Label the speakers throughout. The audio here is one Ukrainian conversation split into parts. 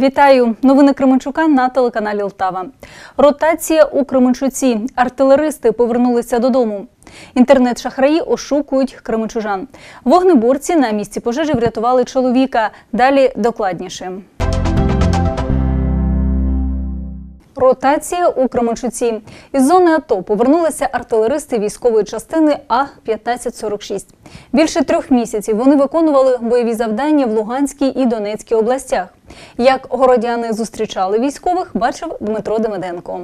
Speaker 1: Вітаю! Новини Кременчука на телеканалі Лтава. Ротація у Кременчуці. Артилеристи повернулися додому. Інтернет-шахраї ошукують кременчужан. Вогнеборці на місці пожежі врятували чоловіка. Далі докладніше. Ротація у Кременчуці. Із зони АТО повернулися артилеристи військової частини А-1546. Більше трьох місяців вони виконували бойові завдання в Луганській і Донецькій областях. Як городяни зустрічали військових, бачив Дмитро Демиденко.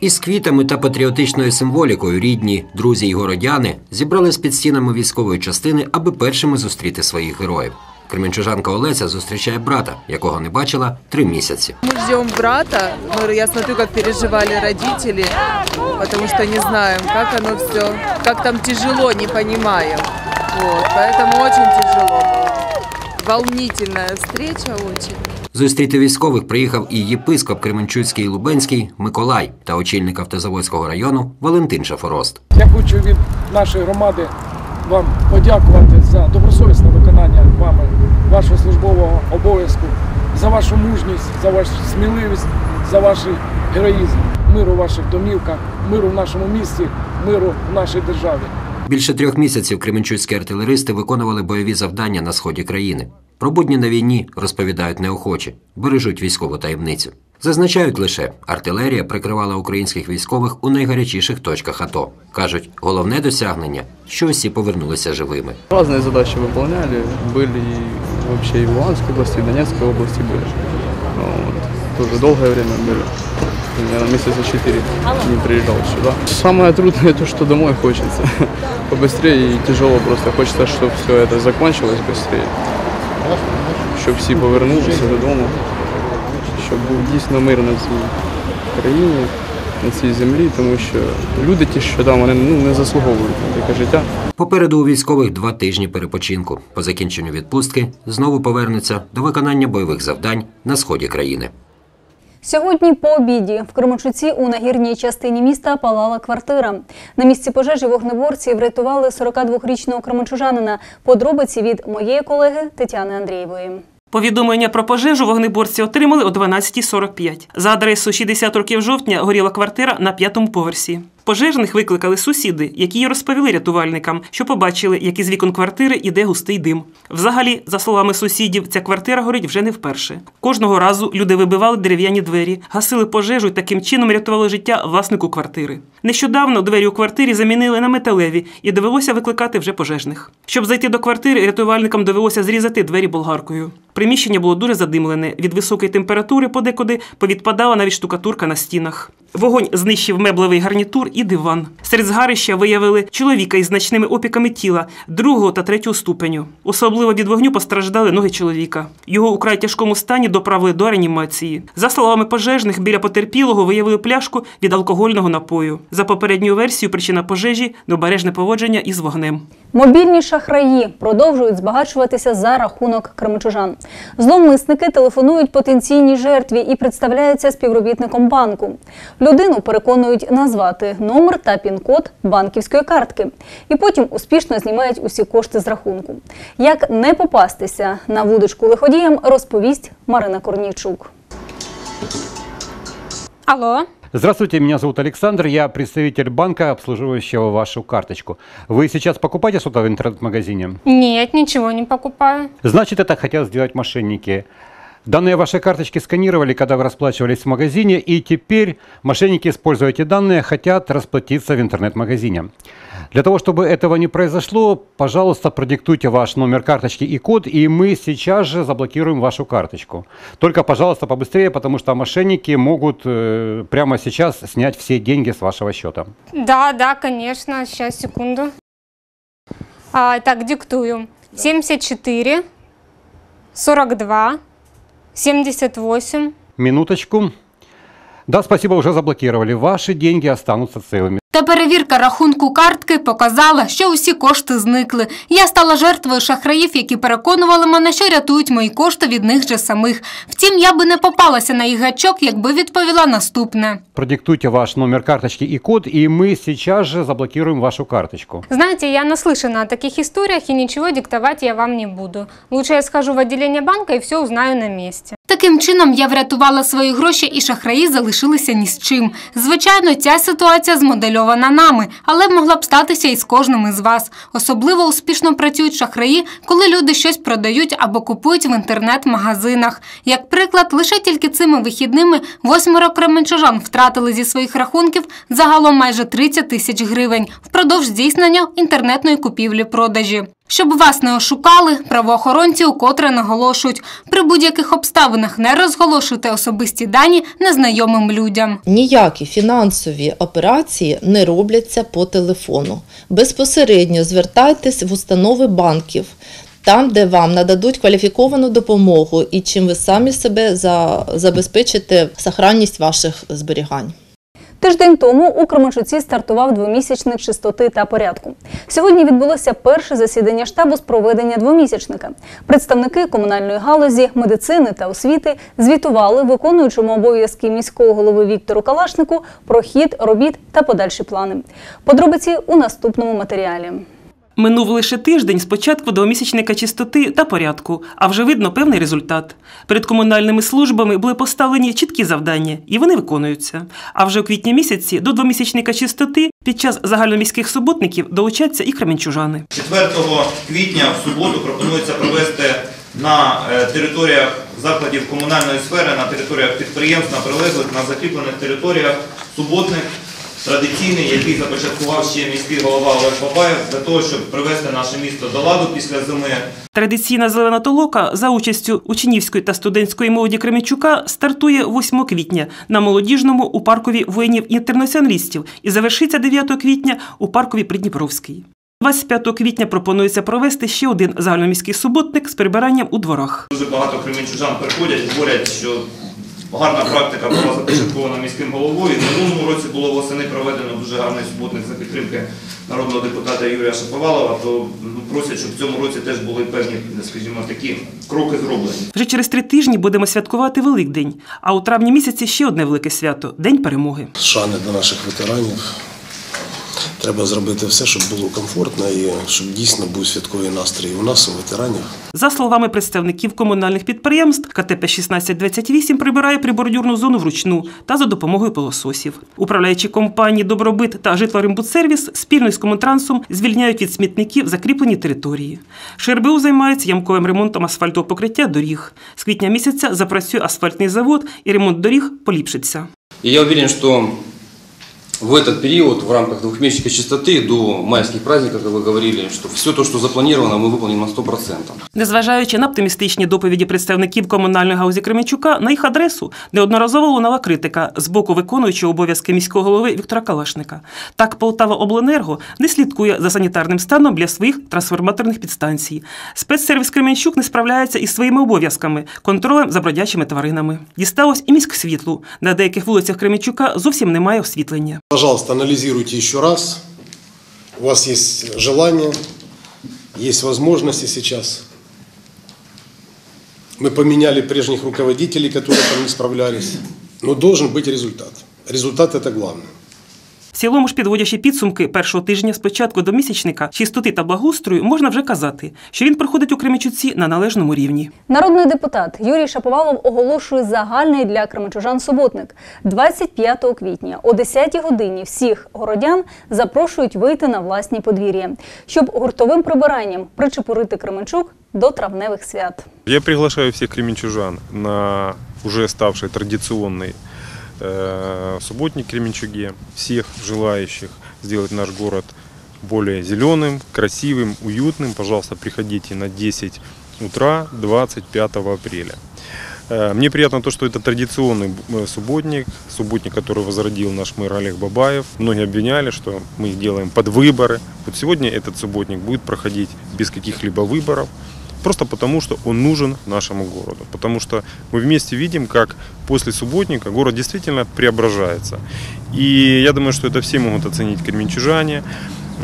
Speaker 2: Із квітами та патріотичною символікою рідні, друзі й городяни зібрались під стінами військової частини, аби першими зустріти своїх героїв. Кременчужанка Олеся зустрічає брата, якого не бачила три місяці.
Speaker 3: Мы ждем брата. Мы, я смотрю, как переживали родители, потому что не знаем, как оно все, как там тяжело, не понимаем. Вот, поэтому очень тяжело было. Волнительная встреча очень.
Speaker 2: Зустріти військових приїхав і єпископ Кременчуцький і Лубенський Миколай та очільник Автозаводського району Валентин Шафорост.
Speaker 4: Я хочу від нашої громади вам подякувати за добросовісне виконання вами вашого службового обов'язку, за вашу мужність, за вашу сміливість, за ваш героїзм. Миру в ваших домівках, миру в нашому місті, миру в нашій державі.
Speaker 2: Більше трьох місяців кременчуцькі артилеристи виконували бойові завдання на сході країни. Про будні на війні розповідають неохоче, бережуть військову таємницю. Зазначають лише, артилерія прикривала українських військових у найгарячіших точках АТО. кажуть, головне досягнення, що усі повернулися живими.
Speaker 5: Разные задачи выполняли, были и вообще и в Луганской области, и в Донецкой области были. Ну, Вот. Тоже долгое время были. Наверное, месяца четыре не приезжал сюда. Самое трудное то, что домой хочется. Побыстрее и тяжело просто. Хочется, чтобы все это закончилось быстрее. Щоб всі повернулися додому, щоб був дійсно мир на цій країні, на цій землі, тому що люди ті, що там, вони ну, не заслуговують на таке життя.
Speaker 2: Попереду у військових два тижні перепочинку. По закінченню відпустки знову повернуться до виконання бойових завдань на сході країни.
Speaker 1: Сьогодні по обіді в Кременчуці у нагірній частині міста палала квартира. На місці пожежі вогнеборці врятували 42-річного кременчужанина. Подробиці від моєї колеги Тетяни Андрієвої.
Speaker 6: Повідомлення про пожежу вогнеборці отримали о 12.45. За адресою 60 років жовтня горіла квартира на п'ятому поверсі. Пожежних викликали сусіди, які й розповіли рятувальникам, що побачили, як із вікон квартири іде густий дим. Взагалі, за словами сусідів, ця квартира горить вже не вперше. Кожного разу люди вибивали дерев'яні двері, гасили пожежу і таким чином рятували життя власнику квартири. Нещодавно двері у квартирі замінили на металеві і довелося викликати вже пожежних. Щоб зайти до квартири, рятувальникам довелося зрізати двері болгаркою. Приміщення було дуже задимлене. Від високої температури подекуди повідпадала навіть штукатурка на стінах. Вогонь знищив меблевий гарнітур і диван. Серед згарища виявили чоловіка із значними опіками тіла другого та третього ступеню. Особливо від вогню постраждали ноги чоловіка. Його у край тяжкому стані доправили до реанімації. За словами пожежних, біля потерпілого виявили пляшку від алкогольного напою. За попередньою версією, причина пожежі необережне поводження із вогнем.
Speaker 1: Мобільні шахраї продовжують збагачуватися за рахунок кременчужан. Зловмисники телефонують потенційній жертві і представляються співробітником банку. Людину переконують назвати номер та пін-код банківської картки, і потім успішно знімають усі кошти з рахунку. Як не попастися на вудочку лиходіям, розповість Марина Корнійчук.
Speaker 7: Алло.
Speaker 8: Здравствуйте, меня зовут Александр, я представитель банка, обслуживающего вашу карточку. Вы сейчас покупаете что-то в интернет-магазине?
Speaker 7: Нет, ничего не покупаю.
Speaker 8: Значит, это хотят сделать мошенники. Данные вашей карточки сканировали, когда вы расплачивались в магазине, и теперь мошенники, используя эти данные, хотят расплатиться в интернет-магазине. Для того, чтобы этого не произошло, пожалуйста, продиктуйте ваш номер карточки и код, и мы сейчас же заблокируем вашу карточку. Только, пожалуйста, побыстрее, потому что мошенники могут э, прямо сейчас снять все деньги с вашего счета.
Speaker 7: Да, да, конечно. Сейчас, секунду. А, так, диктую. 74, 42, 78.
Speaker 8: Минуточку. Да, спасибо, уже заблокировали. Ваши деньги останутся целыми.
Speaker 7: Та перевірка рахунку картки показала, що усі кошти зникли. Я стала жертвою шахраїв, які переконували мене, що рятують мої кошти від них же самих. Втім, я би не попалася на їх гачок, якби відповіла наступне.
Speaker 8: Продиктуйте ваш номер карточки и код, и мы сейчас же заблокируем вашу карточку.
Speaker 7: Знаете, я наслышана о таких историях и ничего диктовать я вам не буду. Лучше я схожу в отделение банка и все узнаю на месте. Таким чином я врятувала свої гроші і шахраї залишилися ні з чим. Звичайно, ця ситуація змодельована нами, але могла б статися і з кожним із вас. Особливо успішно працюють шахраї, коли люди щось продають або купують в інтернет-магазинах. Як приклад, лише тільки цими вихідними восьмеро кременчужан втратили зі своїх рахунків загалом майже 30 тисяч гривень впродовж здійснення інтернетної купівлі-продажі. Щоб вас не ошукали, правоохоронці укотре наголошують, при будь-яких обставинах не розголошуйте особисті дані незнайомим людям.
Speaker 9: Ніякі фінансові операції не робляться по телефону. Безпосередньо звертайтесь в установи банків, там, де вам нададуть кваліфіковану допомогу і чим ви самі себе забезпечите сохранність ваших зберігань.
Speaker 1: Тиждень тому у Кременчуці стартував двомісячник чистоти та порядку. Сьогодні відбулося перше засідання штабу з проведення двомісячника. Представники комунальної галузі, медицини та освіти звітували виконуючому обов'язки міського голови Віктору Калашнику про хід робіт та подальші плани. Подробиці у наступному матеріалі.
Speaker 6: Минув лише тиждень з початку двомісячника чистоти та порядку, а вже видно певний результат. Перед комунальними службами були поставлені чіткі завдання, і вони виконуються. А вже у квітні місяці до двомісячника чистоти під час загальноміських суботників долучаться і кременчужани.
Speaker 10: 4 квітня в суботу пропонується провести на е, територіях закладів комунальної сфери, на територіях підприємств, на прилеглих, на закріплених територіях суботник традиційний, який започаткував ще міський голова Олег Бабаєв, для того, щоб привести наше місто до ладу після зими.
Speaker 6: Традиційна зелена толока за участю учнівської та студентської молоді Кременчука стартує 8 квітня на молодіжному у паркові воїнів-інтернаціоналістів і завершиться 9 квітня у паркові Придніпровський. 25 квітня пропонується провести ще один загальноміський суботник з прибиранням у дворах.
Speaker 10: Дуже багато кременчужан приходять, говорять, що гарна практика була започаткована міським головою. В минулому році було восени проведено дуже гарний суботник за підтримки народного депутата Юрія Шаповалова, то ну, просять, щоб в цьому році теж були певні, скажімо, такі кроки зроблені.
Speaker 6: Вже через три тижні будемо святкувати Великдень, а у травні місяці ще одне велике свято День перемоги.
Speaker 11: шани до наших ветеранів. Треба зробити все, щоб було комфортно і щоб дійсно був святковий настрій у нас, у ветеранів.
Speaker 6: За словами представників комунальних підприємств, КТП 1628 прибирає прибордюрну зону вручну та за допомогою пилососів. Управляючі компанії Добробит та Житлорембудсервіс спільно з Комунтрансом звільняють від смітників закріплені території. ШРБУ займається ямковим ремонтом асфальтового покриття доріг. З квітня місяця запрацює асфальтний завод і ремонт доріг поліпшиться.
Speaker 12: И я уверен, что в этот период, в рамках двухмесячной чистоты до майских праздников, как вы говорили, что все то, что запланировано, мы выполним на 100%.
Speaker 6: Незважаючи на оптимістичні доповіді представників комунальної гаузі Кременчука, на їх адресу неодноразово лунала критика з боку виконуючого обов'язки міського голови Віктора Калашника. Так Полтава Обленерго не слідкує за санітарним станом для своїх трансформаторних підстанцій. Спецсервіс Кременчук не справляється із своїми обов'язками контролем за бродячими тваринами. Дісталось і міськсвітлу. На деяких вулицях Кременчука зовсім немає освітлення.
Speaker 11: Пожалуйста, анализируйте еще раз. У вас есть желание, есть возможности сейчас. Мы поменяли прежних руководителей, которые там не справлялись. Но должен быть результат. Результат это главное.
Speaker 6: В цілому ж підводячи підсумки першого тижня з початку до місячника чистоти та благоустрою, можна вже казати, що він проходить у Кременчуці на належному рівні.
Speaker 1: Народний депутат Юрій Шаповалов оголошує загальний для кременчужан суботник. 25 квітня о 10 годині всіх городян запрошують вийти на власні подвір'я, щоб гуртовим прибиранням причепурити Кременчук до травневих свят.
Speaker 13: Я приглашаю всех кременчужан на уже ставший традиционный э, субботник Кременчуге. Всех желающих сделать наш город более зеленым, красивым, уютным, пожалуйста, приходите на 10 утра 25 апреля. Э, Мне приятно то, что это традиционный э, субботник, субботник, который возродил наш мэр Олег Бабаев. Многие обвиняли, что мы делаем под выборы. Вот сегодня этот субботник будет проходить без каких-либо выборов. Просто потому, что он нужен нашему городу. Потому что мы вместе видим, как после субботника город действительно преображается. И я думаю, что это все могут оценить кременчужане.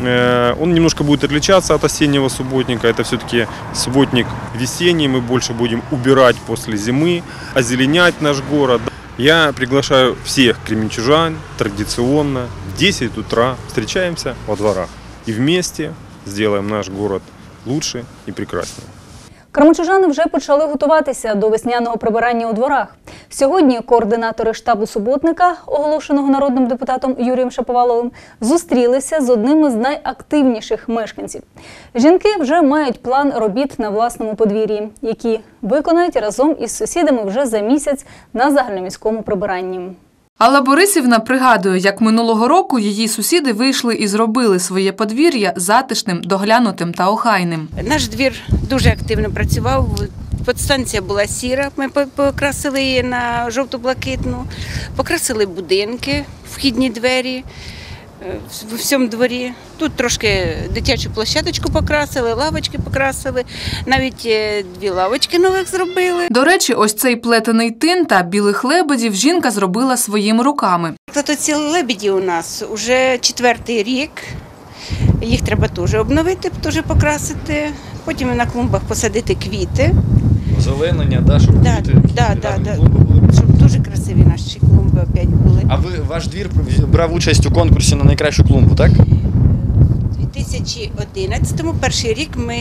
Speaker 13: Э, Он немножко будет отличаться от осеннего субботника. Это все-таки субботник весенний. Мы больше будем убирать после зимы, озеленять наш город. Я приглашаю всех кременчужан традиционно в 10 утра встречаемся во дворах. И вместе сделаем наш город лучше и прекраснее.
Speaker 1: Кременчужани вже почали готуватися до весняного прибирання у дворах. Сьогодні координатори штабу суботника, оголошеного народним депутатом Юрієм Шаповаловим, зустрілися з одним із найактивніших мешканців. Жінки вже мають план робіт на власному подвір'ї, які виконають разом із сусідами вже за місяць на загальноміському прибиранні.
Speaker 14: Алла Борисівна пригадує, як минулого року її сусіди вийшли і зробили своє подвір'я затишним, доглянутим та охайним.
Speaker 15: Наш двір дуже активно працював. Подстанція була сіра, ми по- покрасили її на жовто-блакитну, покрасили будинки, вхідні двері в всьому дворі. Тут трошки дитячу площадочку покрасили, лавочки покрасили, навіть е, дві лавочки нових зробили.
Speaker 14: До речі, ось цей плетений тин та білих лебедів жінка зробила своїми руками.
Speaker 15: Тобто ці лебеді у нас вже четвертий рік. Їх треба теж обновити, теж покрасити. Потім на клумбах посадити квіти.
Speaker 16: Озеленення, да, щоб
Speaker 15: Да,
Speaker 16: квіти,
Speaker 15: да, да, да.
Speaker 16: були.
Speaker 15: Щоб дуже красиві наші.
Speaker 16: А ви ваш двір брав участь у конкурсі на найкращу клумбу, так?
Speaker 15: У 2011-му, перший рік, ми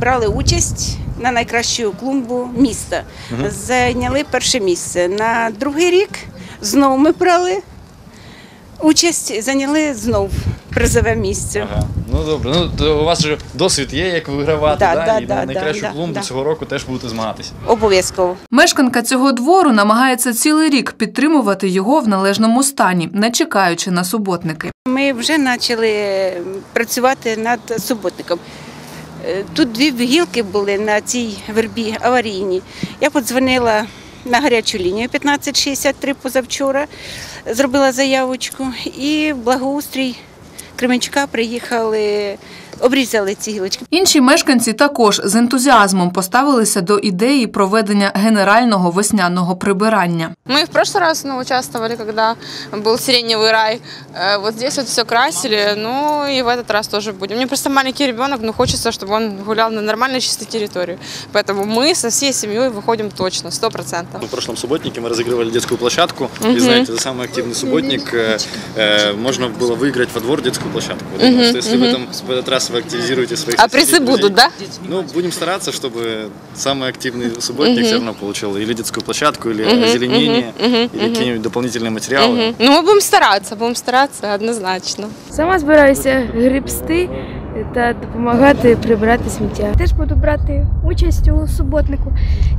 Speaker 15: брали участь на найкращу клумбу міста.
Speaker 16: Угу.
Speaker 15: Зайняли перше місце. На другий рік знову ми брали участь, зайняли знов призове місце.
Speaker 16: Ага. Ну добре. Ну то у вас же досвід є, як вигравати,
Speaker 15: Да,
Speaker 16: да,
Speaker 15: да,
Speaker 16: і
Speaker 15: да,
Speaker 16: на найкращу
Speaker 15: да,
Speaker 16: клумбу
Speaker 15: да.
Speaker 16: цього року теж будете змагатися.
Speaker 15: Обов'язково.
Speaker 14: Мешканка цього двору намагається цілий рік підтримувати його в належному стані, не чекаючи на суботники.
Speaker 15: Ми вже почали працювати над суботником. Е, Тут дві гілки були на цій вербі аварійні. Я подзвонила на гарячу лінію 1563 позавчора, зробила заявочку, і благоустрій Кременчука приїхали, обрізали ці гілочки.
Speaker 14: Інші мешканці також з ентузіазмом поставилися до ідеї проведення генерального весняного прибирання.
Speaker 17: Мы в прошлый раз ну, участвовали, когда был сиреневый рай. Э, Вот здесь вот все красили, ну и в этот раз тоже будем. У меня просто маленький ребенок, но хочется, чтобы он гулял на нормальной чистой территории. Поэтому мы со всей семьей выходим точно, сто процентов.
Speaker 16: В прошлом субботнике мы разыгрывали детскую площадку.
Speaker 17: Мгм.
Speaker 16: И знаете, за самый активный субботник э, э, можно было выиграть во двор детскую площадку. Я
Speaker 17: Мгм,
Speaker 16: думаю, что если в,
Speaker 17: мгм.
Speaker 16: этом, в этот раз вы активизируете своих
Speaker 17: А призы будут, да?
Speaker 16: Ну, будем стараться, чтобы самый активный субботник все равно получил или детскую площадку, или озеленение, или какие-нибудь дополнительные материалы.
Speaker 17: Ну, мы будем стараться, будем стараться однозначно.
Speaker 18: Сама збираюся грибсти та допомагати прибирати сміття.
Speaker 19: Теж буду брати участь у суботнику.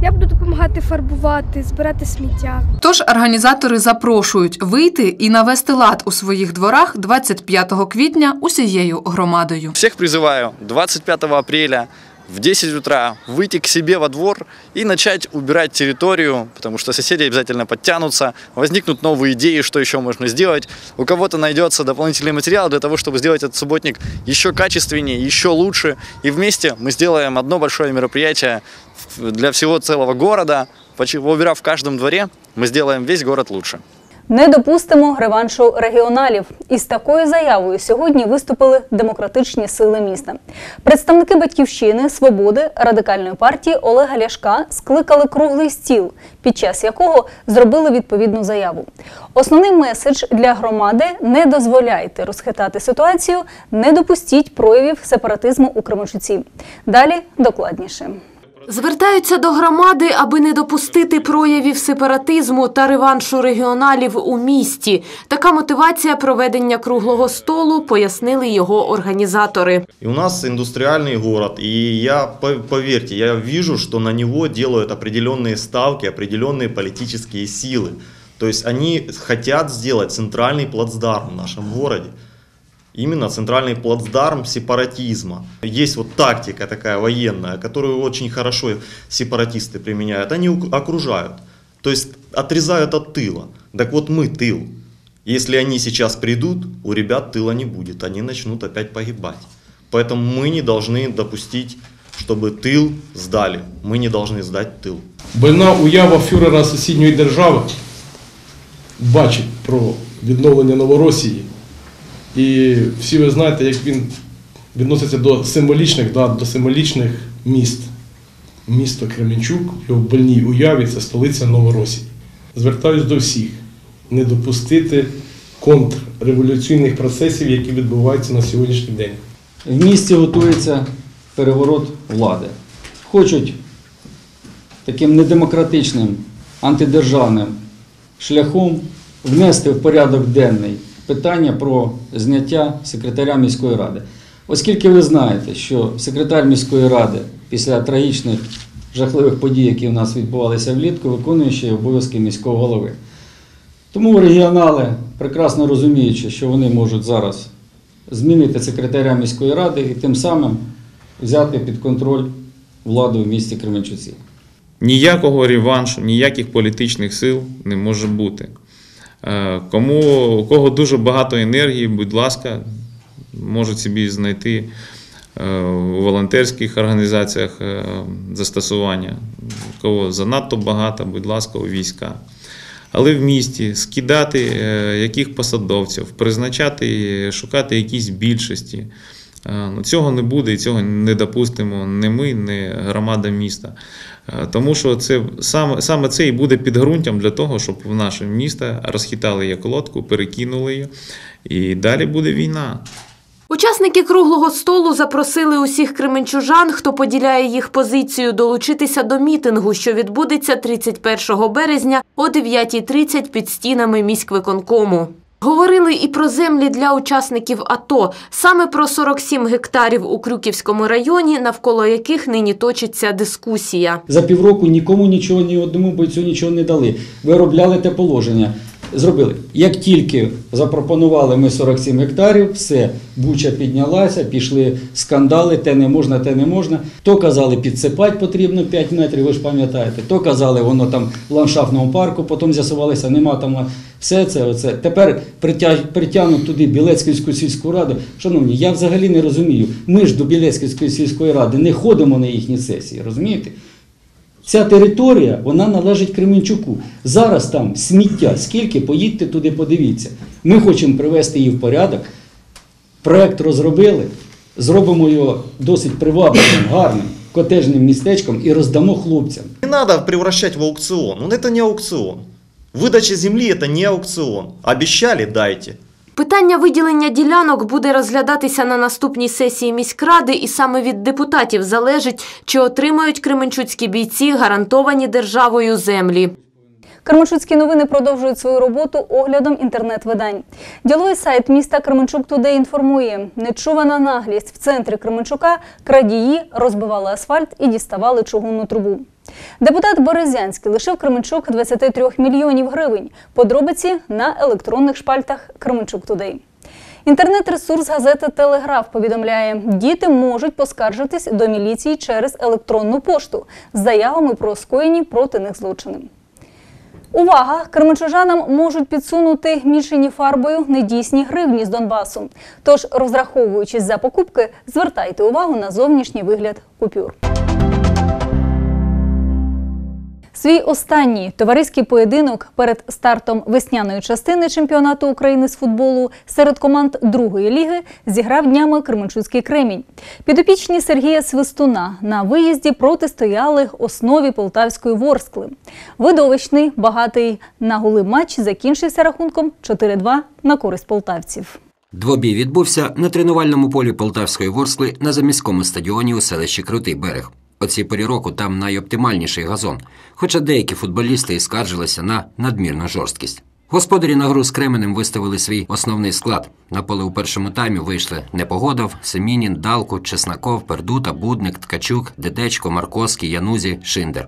Speaker 19: Я буду допомагати фарбувати, збирати сміття.
Speaker 14: Тож організатори запрошують вийти і навести лад у своїх дворах 25 квітня усією громадою.
Speaker 16: Всіх призиваю 25 апреля в 10 утра выйти к себе во двор и начать убирать территорию, потому что соседи обязательно подтянутся, возникнут новые идеи, что еще можно сделать. У кого-то найдется дополнительный материал для того, чтобы сделать этот субботник еще качественнее, еще лучше. И вместе мы сделаем одно большое мероприятие для всего целого города. Убирав в каждом дворе, мы сделаем весь город лучше.
Speaker 1: Не допустимо реваншу регіоналів. Із такою заявою сьогодні виступили демократичні сили міста. Представники батьківщини, свободи, радикальної партії Олега Ляшка скликали круглий стіл, під час якого зробили відповідну заяву. Основний меседж для громади не дозволяйте розхитати ситуацію, не допустіть проявів сепаратизму у Кременчуці. Далі докладніше.
Speaker 20: Звертаються до громади, аби не допустити проявів сепаратизму та реваншу регіоналів у місті. Така мотивація проведення круглого столу, пояснили його організатори.
Speaker 21: И у нас индустриальный город, и я, по- поверьте, я вижу, что на него делают определенные ставки, определенные политические силы. То есть они хотят сделать центральный плацдарм в нашем городе. Именно центральный плацдарм сепаратизма. Есть вот тактика такая военная, которую очень хорошо сепаратисты применяют. Они ук- окружают, то есть отрезают от тыла. Так вот мы тыл. Если они сейчас придут, у ребят тыла не будет, они начнут опять погибать. Поэтому мы не должны допустить чтобы тыл сдали. Мы не должны сдать тыл.
Speaker 4: Больна уява фюрера сусідньої держави бачить про відновлення Новоросії. І всі ви знаєте, як він відноситься до символічних, да, до символічних міст. Місто Кременчук в больній уяві це столиця Новоросії. Звертаюсь до всіх не допустити контрреволюційних процесів, які відбуваються на сьогоднішній день.
Speaker 22: В місті готується переворот влади. Хочуть таким недемократичним, антидержавним шляхом внести в порядок денний питання про зняття секретаря міської ради. Оскільки ви знаєте, що секретар міської ради після трагічних жахливих подій, які у нас відбувалися влітку, виконує ще й обов'язки міського голови. Тому регіонали, прекрасно розуміючи, що вони можуть зараз змінити секретаря міської ради і тим самим взяти під контроль владу в місті Кременчуці.
Speaker 23: Ніякого реваншу, ніяких політичних сил не може бути. Е, Кому, у кого дуже багато енергії, будь ласка, можуть собі знайти е, у волонтерських організаціях е, застосування. У кого занадто багато, будь ласка, у війська. Але в місті скидати яких посадовців, призначати, шукати якісь більшості. Ну, цього не буде і цього не допустимо не ми, не громада міста. Е, Тому що це саме, саме це і буде підґрунтям для того, щоб в наше місто розхитали як лодку, перекинули її, і далі буде війна.
Speaker 20: Учасники круглого столу запросили усіх кременчужан, хто поділяє їх позицію, долучитися до мітингу, що відбудеться 31 березня о 9.30 під стінами міськвиконкому. Говорили і про землі для учасників АТО, саме про 47 гектарів у Крюківському районі, навколо яких нині точиться дискусія.
Speaker 22: За півроку нікому нічого, ні одному бойцю нічого не дали. Виробляли те положення. Зробили. Як тільки запропонували ми 47 гектарів, все, буча піднялася, пішли скандали, те не можна, те не можна. То казали, підсипати потрібно 5 метрів, ви ж пам'ятаєте. То казали, воно там в ландшафтному парку, потім з'ясувалося, нема там все це. Оце. Тепер притяг, притягнуть туди Білецьківську сільську раду. Шановні, я взагалі не розумію. Ми ж до Білецьківської сільської ради не ходимо на їхні сесії, розумієте? Ця територія вона належить Кременчуку. Зараз там сміття. Скільки? Поїдьте туди, подивіться. Ми хочемо привести її в порядок. Проект розробили, зробимо його досить привабливим, гарним, котежним містечком і роздамо хлопцям.
Speaker 21: Не надо превращать в аукцион. Ну, это не аукцион. Выдача земли это не аукцион. Обещали, дайте.
Speaker 20: Питання виділення ділянок буде розглядатися на наступній сесії міськради, і саме від депутатів залежить, чи отримають кременчуцькі бійці гарантовані державою землі.
Speaker 1: Кременчуцькі новини продовжують свою роботу оглядом інтернет-видань. Діловий сайт міста Кременчук Тудей інформує, нечувана наглість в центрі Кременчука крадії розбивали асфальт і діставали чугунну трубу. Депутат Березянський лишив Кременчук 23 мільйонів гривень. Подробиці на електронних шпальтах Кременчук Тудей. Інтернет-ресурс газети Телеграф повідомляє, діти можуть поскаржитись до міліції через електронну пошту з заявами про скоєні проти них злочини. Увага! Кременчужанам можуть підсунути мішені фарбою недійсні гривні з Донбасу. Тож, розраховуючись за покупки, звертайте увагу на зовнішній вигляд купюр. Свій останній товариський поєдинок перед стартом весняної частини чемпіонату України з футболу серед команд другої ліги зіграв днями Кременчуцький кремінь. Підопічні Сергія Свистуна на виїзді протистояли основі полтавської ворскли. Видовищний, багатий на голи матч закінчився рахунком 4-2 на користь полтавців.
Speaker 2: Двобій відбувся на тренувальному полі Полтавської Ворскли на заміському стадіоні у селищі Крутий берег. О цій порі року там найоптимальніший газон, хоча деякі футболісти і скаржилися на надмірну жорсткість. Господарі на гру з Кременем виставили свій основний склад. На поле у першому таймі вийшли Непогодов, Семінін, Далку, Чеснаков, Пердута, Будник, Ткачук, Дедечко, Марковський, Янузі, Шиндер.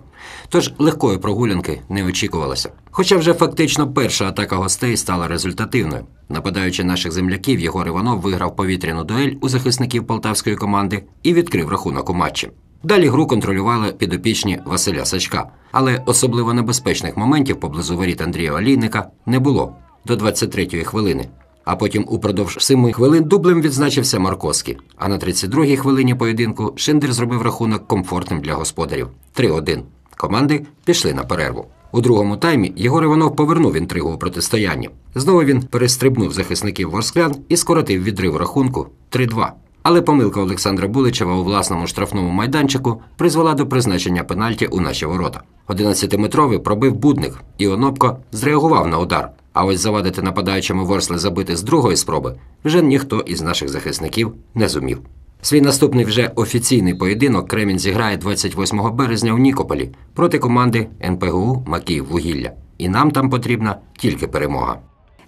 Speaker 2: Тож легкої прогулянки не очікувалося. Хоча вже фактично перша атака гостей стала результативною. Нападаючи наших земляків, Єгор Іванов виграв повітряну дуель у захисників полтавської команди і відкрив рахунок у матчі. Далі гру контролювали підопічні Василя Сачка, але особливо небезпечних моментів поблизу воріт Андрія Олійника не було до 23-ї хвилини. А потім упродовж 7 хвилин дублем відзначився Марковський. А на 32-й хвилині поєдинку Шиндер зробив рахунок комфортним для господарів 3-1. Команди пішли на перерву. У другому таймі Єгор Іванов повернув інтригу у протистоянні. Знову він перестрибнув захисників ворсклян і скоротив відрив рахунку 3-2. Але помилка Олександра Буличева у власному штрафному майданчику призвела до призначення пенальті у наші ворота. 11-метровий пробив будник, і Онопко зреагував на удар. А ось завадити нападаючому Ворсли забити з другої спроби вже ніхто із наших захисників не зумів. Свій наступний вже офіційний поєдинок Кремінь зіграє 28 березня в Нікополі проти команди НПГУ Макіїв Вугілля. І нам там потрібна тільки перемога.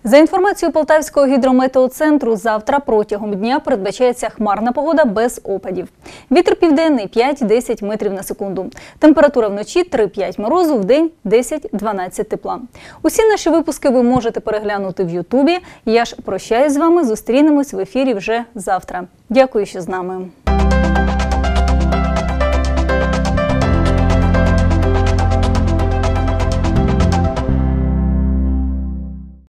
Speaker 1: За інформацією Полтавського гідрометеоцентру, завтра протягом дня передбачається хмарна погода без опадів. Вітер південний 5-10 метрів на секунду. Температура вночі 3-5 морозу, в день 10-12 тепла. Усі наші випуски ви можете переглянути в Ютубі. Я ж прощаюсь з вами. Зустрінемось в ефірі вже завтра. Дякую, що з нами.